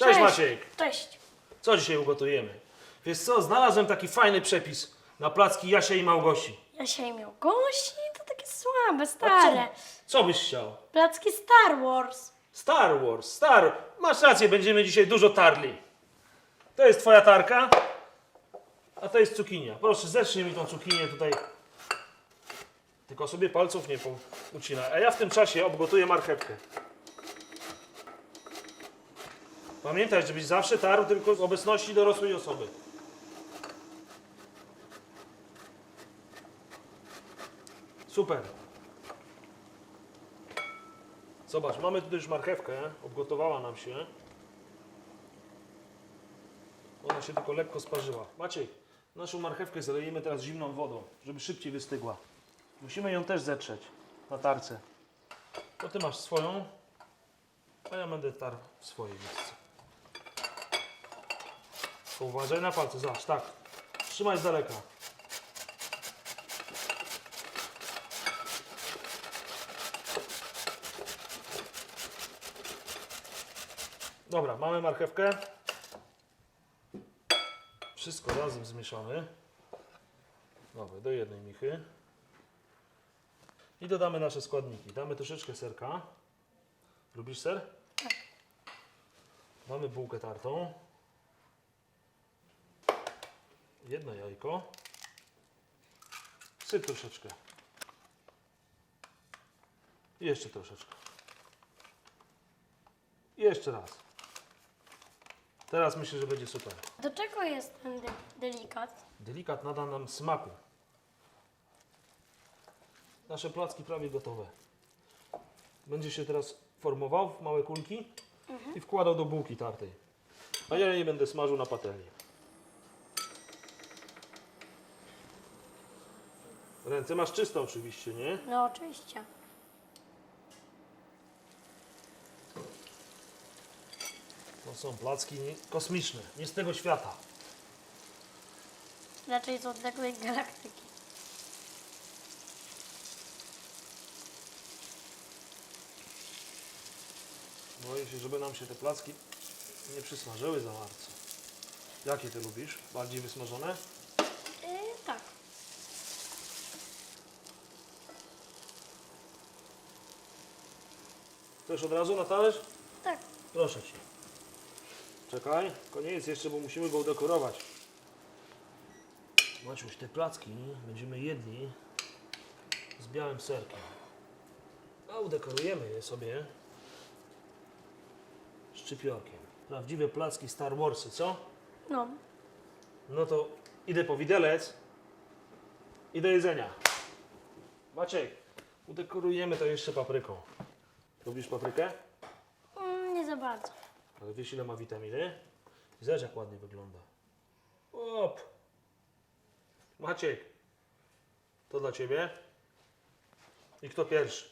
Cześć, Maciek. Cześć. Co dzisiaj ugotujemy? Wiesz co, znalazłem taki fajny przepis na placki Jasia i Małgosi. Jasia i Małgosi to takie słabe, stare. Co, byś chciał? Placki Star Wars. Star Wars, Star... Masz rację, będziemy dzisiaj dużo tarli. To jest twoja tarka, a to jest cukinia. Proszę, zeszlij mi tą cukinię tutaj. Tylko sobie palców nie ucinaj. A ja w tym czasie obgotuję marchewkę. Pamiętaj, żebyś zawsze tarł tylko z obecności dorosłej osoby. Super. Zobacz, mamy tutaj już marchewkę, obgotowała nam się. Ona się tylko lekko sparzyła. Maciej, naszą marchewkę zalejemy teraz zimną wodą, żeby szybciej wystygła. Musimy ją też zetrzeć na tarce. To ty masz swoją, a ja będę tarł w swojej miejsce. Uważaj na palce, zobacz, tak. Trzymaj z daleka. Dobra, mamy marchewkę. Wszystko razem zmieszamy. Dobra, do jednej michy. I dodamy nasze składniki. Damy troszeczkę serka. Lubisz ser? Mamy bułkę tartą. Jedno jajko. Syp troszeczkę. Jeszcze troszeczkę. Jeszcze raz. Teraz myślę, że będzie super. Do czego jest ten de- delikat? Delikat nada nam smaku. Nasze placki prawie gotowe. Będzie się teraz formował w małe kulki i wkładał do bułki tartej. A ja je będę smażył na patelni. Ręce masz czyste oczywiście, nie? No oczywiście. To są placki nie- kosmiczne, nie z tego świata. Raczej z odległej galaktyki. Boję się, żeby nam się te placki nie przysmażyły za bardzo. Jakie ty lubisz? Bardziej wysmażone? Yy, tak. Chcesz od razu na talerz? Tak. Proszę cię. Czekaj, koniec jeszcze, bo musimy go udekorować. Maciuś, te placki będziemy jedli z białym serkiem. A udekorujemy je sobie szczypiorkiem. Prawdziwe placki Star Warsy, co? No. No to idę po widelec i do jedzenia. Maciek, udekorujemy to jeszcze papryką. Lubisz paprykę? Mm, nie za bardzo. Ale wiesz ile ma witaminy? Zobacz jak ładnie wygląda. Op! Maciek, to dla Ciebie. I kto pierwszy?